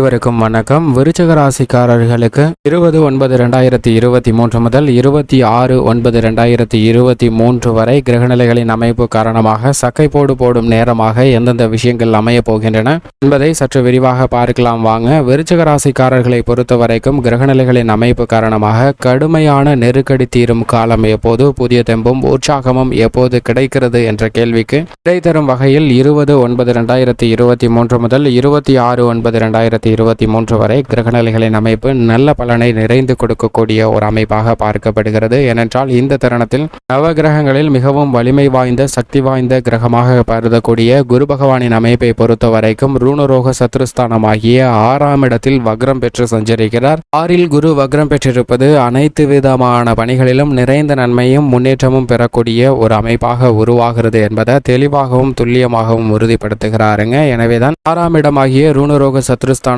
அனைவருக்கும் வணக்கம். விருச்சக ராசிக்காரர்களுக்கு இருபது ஒன்பது ரெண்டாயிரத்தி இருபத்தி மூன்று முதல் இருபத்தி ஆறு ஒன்பது ரெண்டாயிரத்தி இருபத்தி மூன்று வரை கிரகநிலைகளின் அமைப்பு காரணமாக சக்கை போடு போடும் நேரமாக எந்தெந்த விஷயங்கள் அமைய போகின்றன என்பதை சற்று விரிவாக பார்க்கலாம் வாங்க. விருச்சக ராசிக்காரர்களை பொறுத்த வரைக்கும் கிரகநிலைகளின் அமைப்பு காரணமாக கடுமையான நெருக்கடி தீரும் காலம் எப்போது புதிய தெம்பும் உற்சாகமும் எப்போது கிடைக்கிறது என்ற கேள்விக்கு விடை தரும் வகையில் இருபது ஒன்பது ரெண்டாயிரத்தி இருபத்தி மூன்று முதல் இருபத்தி ஆறு ஒன்பது ரெண்டாயிரத்தி இருபத்தி மூன்று வரை கிரகநிலைகளின் அமைப்பு நல்ல பலனை நிறைந்து கொடுக்கக்கூடிய ஒரு அமைப்பாக பார்க்கப்படுகிறது. ஏனென்றால் இந்த தருணத்தில் நவகிரகங்களில் மிகவும் வலிமை வாய்ந்த சக்தி வாய்ந்த கிரகமாக கருதக்கூடிய குரு பகவானின் அமைப்பை பொறுத்த வரைக்கும் ரூணரோக சத்ருஸ்தானமாகிய ஆறாம் இடத்தில் வக்ரம் பெற்று சஞ்சரிக்கிறார். ஆறில் குரு வக்ரம் பெற்றிருப்பது அனைத்து விதமான பணிகளிலும் நிறைந்த நன்மையும் முன்னேற்றமும் பெறக்கூடிய ஒரு அமைப்பாக உருவாகிறது என்பதை தெளிவாகவும் துல்லியமாகவும் உறுதிப்படுத்துகிறாருங்க. எனவேதான் ஆறாம் இடமாகிய ரூணரோக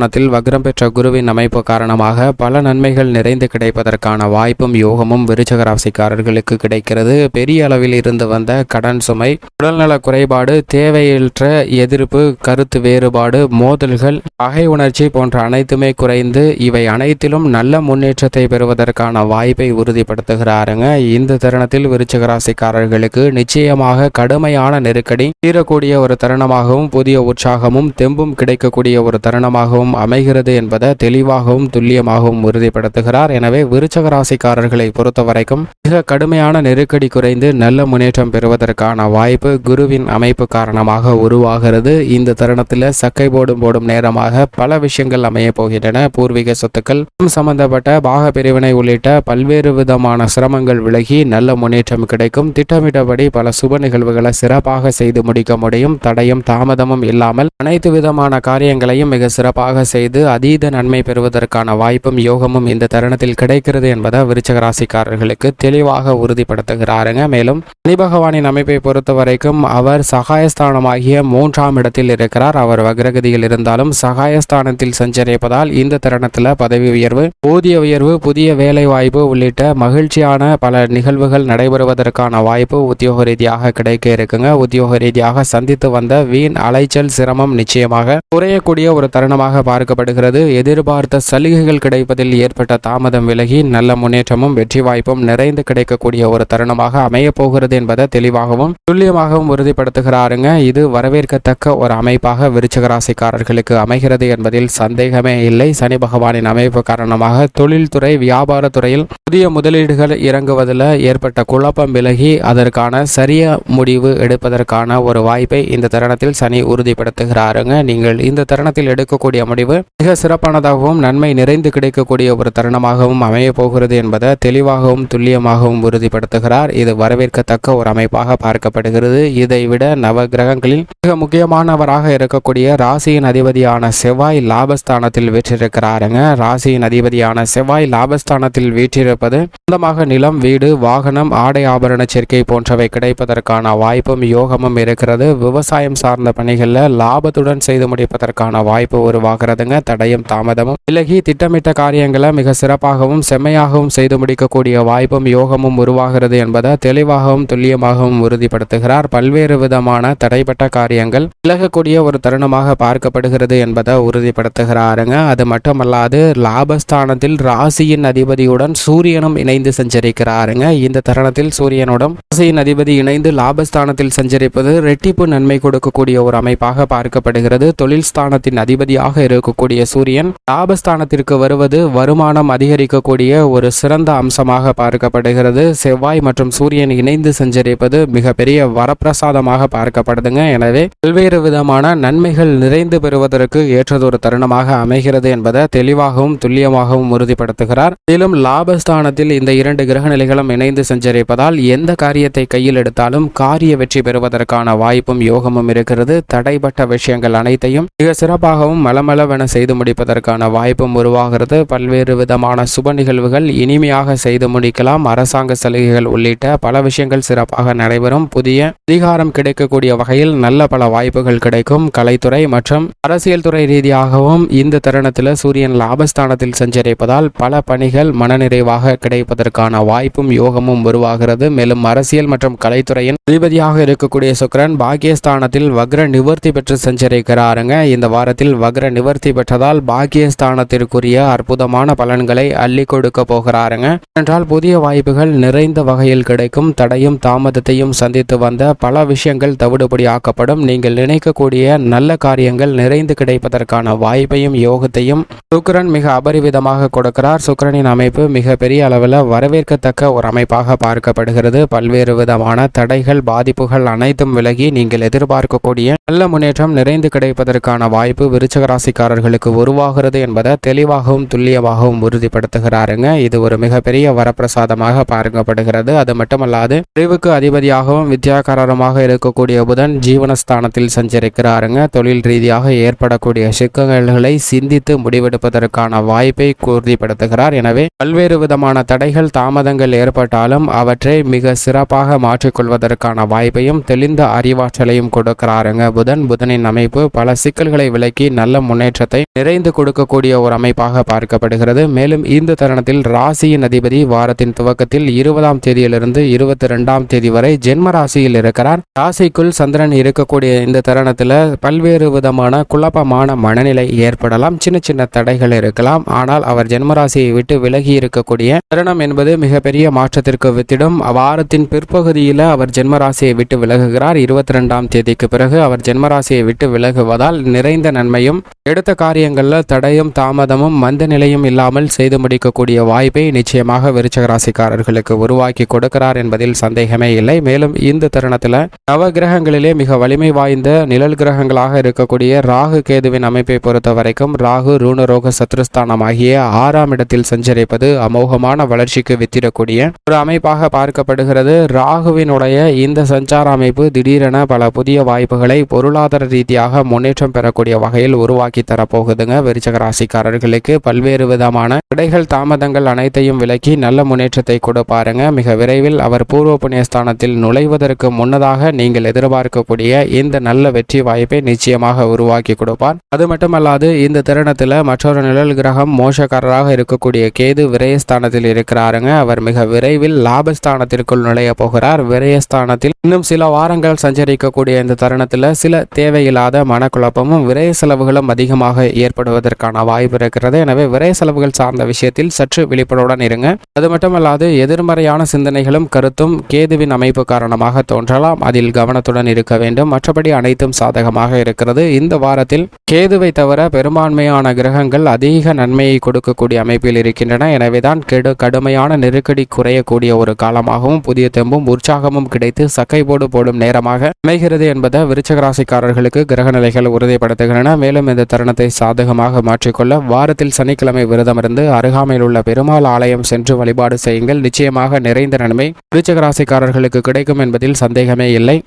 ஸ்தானத்தில் வக்ரம் பெற்ற குருவின் அமைப்பு காரணமாக பல நன்மைகள் நிறைந்து கிடைப்பதற்கான வாய்ப்பும் யோகமும் விருச்சக ராசிக்காரர்களுக்கு கிடைக்கிறது. பெரிய அளவில் இருந்து வந்த கடன் சுமை உடல்நல குறைபாடு தேவையற்ற எதிர்ப்பு கருத்து வேறுபாடு மோதல்கள் பகை உணர்ச்சி போன்ற அனைத்துமே குறைந்து இவை அனைத்திலும் நல்ல முன்னேற்றத்தை பெறுவதற்கான வாய்ப்பை உறுதிப்படுத்துகிறாருங்க. இந்த தருணத்தில் விருச்சிக ராசிக்காரர்களுக்கு நிச்சயமாக கடுமையான நெருக்கடி தீரக்கூடிய ஒரு தருணமாகவும் புதிய உற்சாகமும் தெம்பும் கிடைக்கக்கூடிய ஒரு தருணமாகவும் அமைகிறது என்பதை தெளிவாகவும் துல்லியமாகவும் உறுதிப்படுத்துகிறார். எனவே விருச்சக ராசிக்காரர்களை பொறுத்த வரைக்கும் மிக கடுமையான நெருக்கடி குறைந்து நல்ல முன்னேற்றம் பெறுவதற்கான வாய்ப்பு குருவின் அமைப்பு காரணமாக உருவாகிறது. இந்த தருணத்தில் சக்கை போடும் போடும் நேரமாக பல விஷயங்கள் அமைய போகின்றன. பூர்வீக சொத்துக்கள் சம்பந்தப்பட்ட பாக பிரிவினை உள்ளிட்ட பல்வேறு விதமான சிரமங்கள் விலகி நல்ல முன்னேற்றம் கிடைக்கும். திட்டமிட்டபடி பல சுப நிகழ்வுகளை சிறப்பாக செய்து முடிக்க முடியும். தடையும் தாமதமும் இல்லாமல் அனைத்து விதமான காரியங்களையும் மிக சிறப்பாக செய்து அதீத நன்மை பெறுவதற்கான வாய்ப்பும் யோகமும் இந்த தருணத்தில் கிடைக்கிறது என்பதை விருச்சக ராசிக்காரர்களுக்கு தெளிவாக உறுதிப்படுத்துகிறாருங்க. மேலும் சனி பகவானின் அமைப்பை பொறுத்த வரைக்கும் அவர் சகாயஸ்தானமாகிய மூன்றாம் இடத்தில் இருக்கிறார். அவர் வக்ரகதியில் இருந்தாலும் சகாயஸ்தானத்தில் சஞ்சரிப்பதால் இந்த தருணத்தில் பதவி உயர்வு ஊதிய உயர்வு புதிய வேலை வாய்ப்பு உள்ளிட்ட மகிழ்ச்சியான பல நிகழ்வுகள் நடைபெறுவதற்கான வாய்ப்பு உத்தியோக ரீதியாக கிடைக்க இருக்குங்க. உத்தியோக ரீதியாக சந்தித்து வந்த வீண் அலைச்சல் சிரமம் நிச்சயமாக குறையக்கூடிய ஒரு தருணமாக பார்க்கப்படுகிறது. எதிர்பார்த்த சலுகைகள் கிடைப்பதில் ஏற்பட்ட தாமதம் விலகி நல்ல முன்னேற்றமும் வெற்றி வாய்ப்பும் நிறைந்து கிடைக்கக்கூடிய ஒரு தருணமாக அமையப் போகிறது என்பதை தெளிவாகவும் துல்லியமாகவும் உறுதிப்படுத்துகிறாருங்க. இது வரவேற்கத்தக்க ஒரு அமைப்பாக விருச்சக ராசிக்காரர்களுக்கு அமைகிறது என்பதில் சந்தேகமே இல்லை. சனி பகவானின் அமைப்பு காரணமாக தொழில்துறை வியாபாரத்துறையில் புதிய முதலீடுகள் இறங்குவதில் ஏற்பட்ட குழப்பம் விலகி அதற்கான சரிய முடிவு எடுப்பதற்கான ஒரு வாய்ப்பை இந்த தருணத்தில் சனி உறுதிப்படுத்துகிறாருங்க. நீங்கள் இந்த தருணத்தில் எடுக்கக்கூடிய முடிவு மிக சிறப்பானதாகவும் நன்மை நிறைந்து கிடைக்கக்கூடிய ஒரு தருணமாகவும் அமைய போகிறது என்பதை தெளிவாகவும் துல்லியமாகவும் உறுதிப்படுத்துகிறார். இது வரவேற்கத்தக்க ஒரு அமைப்பாக பார்க்கப்படுகிறது. இதை விட நவ கிரகங்களில் மிக முக்கியமானவராக இருக்கக்கூடிய ராசியின் அதிபதியான செவ்வாய் லாபஸ்தானத்தில் வீற்றிருக்கிறாருங்க. ராசியின் அதிபதியான செவ்வாய் லாபஸ்தானத்தில் வீற்றிருப்பது சொந்தமாக நிலம் வீடு வாகனம் ஆடை ஆபரண சேர்க்கை போன்றவை கிடைப்பதற்கான வாய்ப்பும் யோகமும் இருக்கிறது. விவசாயம் சார்ந்த பணிகளில் லாபத்துடன் செய்து முடிப்பதற்கான வாய்ப்பு உருவாகிறதுங்க. தடையும் தாமதமும் விலகி திட்டமிட்ட காரியங்களை மிக சிறப்பாகவும் செம்மையாகவும் செய்து முடிக்கக்கூடிய வாய்ப்பும் யோகமும் உருவாகிறது என்பதை தெளிவாகவும் துல்லியமாகவும் உறுதிப்படுத்துகிறார். பல்வேறு விதமான தடைப்பட்ட காரியங்கள் விலகக்கூடிய ஒரு தருணமாக பார்க்கப்படுகிறது என்பதை உறுதிப்படுத்துகிறாருங்க. அது மட்டுமல்லாது லாபஸ்தானத்தில் ராசியின் அதிபதியுடன் சூரியனும் இணைந்து சஞ்சரிக்கிறாருங்க. இந்த தருணத்தில் சூரியனுடன் ராசியின் அதிபதி இணைந்து லாபஸ்தானத்தில் சஞ்சரிப்பது ரெட்டிப்பு நன்மை கொடுக்கக்கூடிய ஒரு அமைப்பாக பார்க்கப்படுகிறது. தொழில் ஸ்தானத்தின் அதிபதியாக இருக்கக்கூடிய சூரியன் லாபஸ்தானத்திற்கு வருவது வருமானம் அதிகரிக்கக்கூடிய ஒரு சிறந்த அம்சமாக பார்க்கப்படுகிறது. செவ்வாய் மற்றும் சூரியன் இணைந்து சஞ்சரிப்பது மிகப்பெரிய வரப்பிரசாதமாக பார்க்கப்படுதுங்க. எனவே பல்வேறு விதமான நன்மைகள் நிறைந்து பெறுவதற்கு ஏற்றதொரு தருணமாக அமைகிறது என்பதை தெளிவாகவும் துல்லியமாகவும் உறுதிப்படுத்துகிறார். மேலும் லாபஸ்தானத்தில் இந்த இரண்டு கிரக நிலைகளும் இணைந்து சஞ்சரிப்பதால் எந்த காரியத்தை கையில் எடுத்தாலும் காரிய வெற்றி பெறுவதற்கான வாய்ப்பும் யோகமும் இருக்கிறது. தடைப்பட்ட விஷயங்கள் அனைத்தையும் மிக சிறப்பாகவும் மலமளவென செய்து முடிப்பதற்கான வாய்ப்பும் உருவாகிறது. பல்வேறு விதமான சுப நிகழ்வுகள் இனிமையாக செய்து முடிக்கலாம். அரசாங்க சலுகைகள் உள்ளிட்ட பல விஷயங்கள் சிறப்பாக நடைபெறும். புதிய அதிகாரம் கிடைக்கக்கூடிய வகையில் நல்ல பல வாய்ப்புகள் கிடைக்கும். கலைத்துறை மற்றும் அரசியல் துறை ரீதியாகவும் இந்த தருணத்தில் சூரியன் லாபஸ்தானத்தில் சஞ்சரிப்பதால் பல பணிகள் மனநிறைவாக கிடைப்பதற்கான வாய்ப்பும் யோகமும் உருவாகிறது. மேலும் அரசியல் மற்றும் கலைத்துறையின் அதிபதியாக இருக்கக்கூடிய சுக்ரன் பாக்கியஸ்தானத்தில் வக்ர நிவர்த்தி பெற்று சஞ்சரிக்கிறாருங்க. இந்த வாரத்தில் வக்ர நிவர்த்தி பெற்றதால் பாக்கியஸ்தானத்திற்குரிய அற்புதமான பலன்களை அள்ளி கொடுக்க போகிறாருங்க. என்றால் புதிய வாய்ப்புகள் நிறைந்த வகையில் கிடைக்கும். தடையும் தாமதத்தையும் சந்தித்து வந்த பல விஷயங்கள் தவிடுபடி ஆக்கப்படும். நீங்கள் நினைக்கக்கூடிய நல்ல காரியங்கள் நிறைந்து கிடைப்பதற்கான வாய்ப்பையும் யோகத்தையும் சுக்கிரன் மிக அபரிவிதமாக கொடுக்கிறார். சுக்கிரனின் அமைப்பு மிக பெரிய அளவில் வரவேற்கத்தக்க ஒரு அமைப்பாக பார்க்கப்படுகிறது. பல்வேறு விதமான தடைகள் பாதிப்புகள் அனைத்தும் விலகி நீங்கள் எதிர்பார்க்கக்கூடிய நல்ல முன்னேற்றம் நிறைந்து கிடைப்பதற்கான வாய்ப்பு விருச்சக ராசிக்காரர்களுக்கு உருவாகிறது என்பதை தெளிவாகவும் துல்லியமாகவும் உறுதிப்படுத்துகிறாருங்க. இது ஒரு மிகப்பெரிய வரப்பிரசாதமாக பார்க்கப்படுகிறது அது மட்டுமல்லாது அறிவுக்கு அதிபதியாகவும் வித்யாகாரமாக இருக்கக்கூடிய புதன் ஜீவனஸ்தானத்தில் சஞ்சரிக்கிறாருங்க. தொழில் ரீதியாக ஏற்படக்கூடிய சிக்கல்களை சிந்தித்து முடிவெடுப்பதற்கான வாய்ப்பை உறுதிப்படுத்துகிறார். எனவே பல்வேறு விதமான தடைகள் தாமதங்கள் ஏற்பட்டாலும் அவற்றை மிக சிறப்பாக மாற்றிக்கொள்வதற்கான வாய்ப்பையும் தெளிந்த அறிவாற்றலையும் கொடுக்கிறாருங்க புதன் புதனின் அமைப்பு பல சிக்கல்களை விலக்கி நல்ல முன்னேற்றத்தை நிறைந்து கொடுக்கக்கூடிய ஒரு அமைப்பாக பார்க்கப்படுகிறது. மேலும் இந்த தருணத்தில் ராசியின் அதிபதி வாரத்தின் துவக்கத்தில் இருபதாம் தேதியிலிருந்து இருபத்தி ரெண்டாம் தேதி வரை ஜென்ம ராசியில் இருக்கிறார். ராசிக்குள் சந்திரன் இருக்கக்கூடிய இந்த தருணத்தில் பல்வேறு விதமான குழப்பமான மனநிலை ஏற்படலாம். சின்ன சின்ன தடைகள் இருக்கலாம். ஆனால் அவர் ஜென்மராசியை விட்டு விலகி இருக்கக்கூடிய தருணம் என்பது மிகப்பெரிய மாற்றத்திற்கு வித்திடும். வாரத்தின் பிற்பகுதியில் அவர் ஜென்மராசியை விட்டு விலகுகிறார். இருபத்தி ரெண்டாம் தேதிக்கு பிறகு அவர் ஜென்மராசியை விட்டு விலகுவதால் நிறைந்த நன்மையும் எடுத்த காரியங்களில் தடையும் தாமதமும் மந்த நிலையும் இல்லாமல் செய்து முடிக்கக்கூடிய வாய்ப்பை நிச்சயமாக விருச்சக ராசிக்காரர்களுக்கு உருவாக்கி கொடுக்கிறார் என்பதில் சந்தேகமே இல்லை. மேலும் இந்த தருணத்தில் நவ கிரகங்களிலே மிக வலிமை வாய்ந்த நிழல் கிரகங்களாக இருக்கக்கூடிய ராகு கேதுவின் அமைப்பை பொறுத்த வரைக்கும் ராகு ரூணரோக சத்ருஸ்தானம் ஆகிய ஆறாம் இடத்தில் சஞ்சரிப்பது அமோகமான வளர்ச்சிக்கு வித்திடக்கூடிய ஒரு அமைப்பாக பார்க்கப்படுகிறது. ராகுவினுடைய இந்த சஞ்சார அமைப்பு திடீரென பல புதிய வாய்ப்புகளை பொருளாதார ரீதியாக முன்னேற்றம் பெறக்கூடிய வகையில் உருவாக்கி தரப்போகுதுங்க. விருச்சக ராசிக்காரர்களுக்கு பல்வேறு விதமான தடைகள் தாமதங்கள் அனைத்தையும் விலக்கி நல்ல முன்னேற்றத்தை கொடுப்பாருங்க. மிக விரைவில் அவர் பூர்வ புண்ணியஸ்தானத்தில் நுழைவதற்கு முன்னதாக நீங்கள் எதிர்பார்க்கக்கூடிய இந்த நல்ல வெற்றி வாய்ப்பை நிச்சயமாக உருவாக்கி கொடுப்பார். அது மட்டுமல்லாது இந்த தருணத்தில் மற்றொரு நிழல் கிரகம் மோசக்காரராக இருக்கக்கூடிய கேது விரயஸ்தானத்தில் இருக்கிறாருங்க. அவர் மிக விரைவில் லாபஸ்தானத்திற்குள் நுழைய போகிறார். விரயஸ்தானத்தில் இன்னும் சில வாரங்கள் சஞ்சரிக்கக்கூடிய இந்த தருணத்தில் சில தேவையில்லாத மனக்குழப்பமும் விரை செலவுகளும் அதிகமாக ஏற்படுவதற்கான வாய்ப்பு இருக்கிறது. எனவே விரை செலவுகள் சார்ந்த விஷயத்தில் சற்று விழிப்புணர்வுடன் இருங்க. அது மட்டுமல்லாது எதிர்மறையான சிந்தனைகளும் கருத்தும் கேதுவின் அமைப்பு காரணமாக தோன்றலாம். அதில் கவனத்துடன் இருக்க வேண்டும். மற்றபடி அனைத்தும் சாதகமாக இருக்கிறது. இந்த வாரத்தில் கேதுவை தவிர பெரும்பான்மையான கிரகங்கள் அதிக நன்மையை கொடுக்கக்கூடிய அமைப்பில் இருக்கின்றன. எனவேதான் கெடு கடுமையான நெருக்கடி குறையக்கூடிய ஒரு காலமாகவும் புதிய தெம்பும் உற்சாகமும் கிடைத்து சக்கை போடு போடும் நேரமாக அமைகிறது என்பதை விருச்சகராசிக்காரர்களுக்கு கிரக நிலைகள் உறுதிப்படுத்துகின்றன. மேலும் இந்த தருணத்தை சாதகமாக மாற்றிக்கொள்ள வாரத்தில் சனிக்கிழமை விரதமிருந்து அருகாமையில் உள்ள பெருமாள் ஆலயம் சென்று வழிபாடு செய்யுங்கள். நிச்சயமாக நிறைந்த நன்மை விருச்சகராசிக்காரர்களுக்கு கிடைக்கும் என்பதில் சந்தேகமே இல்லை.